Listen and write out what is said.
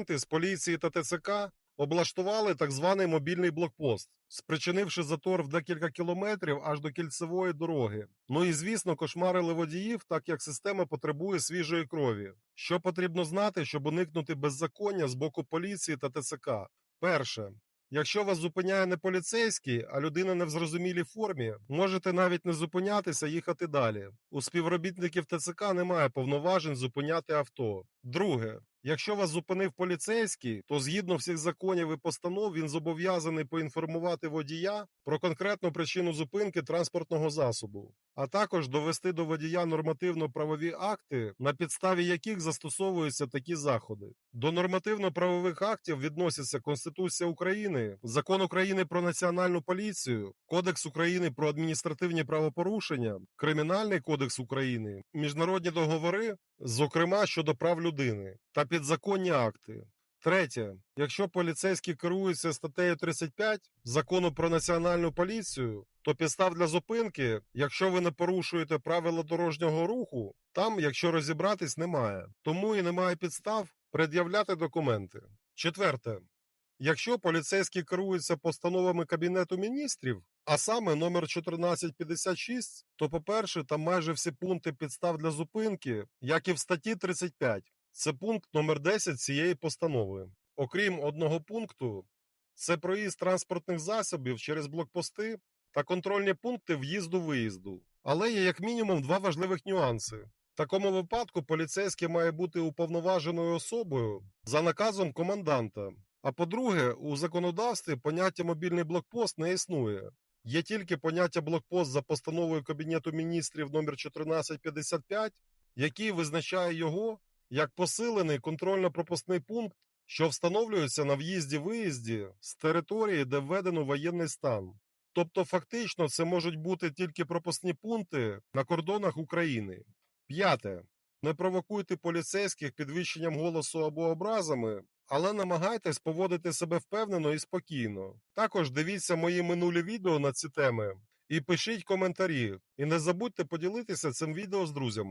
Диверсанти з поліції та ТЦК облаштували так званий мобільний блокпост, спричинивши затор в декілька кілометрів аж до кільцевої дороги. Ну і звісно, кошмарили водіїв, так як система потребує свіжої крові. Що потрібно знати, щоб уникнути беззаконня з боку поліції та ТЦК? Перше. Якщо вас зупиняє не поліцейський, а людина не в зрозумілій формі, можете навіть не зупинятися, їхати далі. У співробітників ТЦК немає повноважень зупиняти авто. Друге, якщо вас зупинив поліцейський, то згідно всіх законів і постанов він зобов'язаний поінформувати водія про конкретну причину зупинки транспортного засобу, а також довести до водія нормативно-правові акти, на підставі яких застосовуються такі заходи. До нормативно-правових актів відносяться Конституція України, Закон України про національну поліцію, Кодекс України про адміністративні правопорушення, Кримінальний кодекс України, міжнародні договори, зокрема щодо прав людини та підзаконні акти. Третє, якщо поліцейський керується статтею 35 закону про національну поліцію, то підстав для зупинки, якщо ви не порушуєте правила дорожнього руху, там, якщо розібратись, немає. Тому і немає підстав пред'являти документи. Четверте, якщо поліцейський керується постановами Кабінету міністрів, а саме номер 1456, то, по-перше, там майже всі пункти підстав для зупинки, як і в статті 35. Це пункт номер 10 цієї постанови. Окрім одного пункту, це проїзд транспортних засобів через блокпости та контрольні пункти в'їзду-виїзду. Але є як мінімум два важливих нюанси. В такому випадку поліцейський має бути уповноваженою особою за наказом коменданта. А по-друге, у законодавстві поняття мобільний блокпост не існує. Є тільки поняття блокпост за постановою Кабінету міністрів номер 1455, який визначає його як посилений контрольно-пропускний пункт, що встановлюється на в'їзді-виїзді з території, де введено воєнний стан. Тобто, фактично, це можуть бути тільки пропускні пункти на кордонах України. П'яте. Не провокуйте поліцейських підвищенням голосу або образами, але намагайтесь поводити себе впевнено і спокійно. Також дивіться мої минулі відео на ці теми і пишіть коментарі. І не забудьте поділитися цим відео з друзями.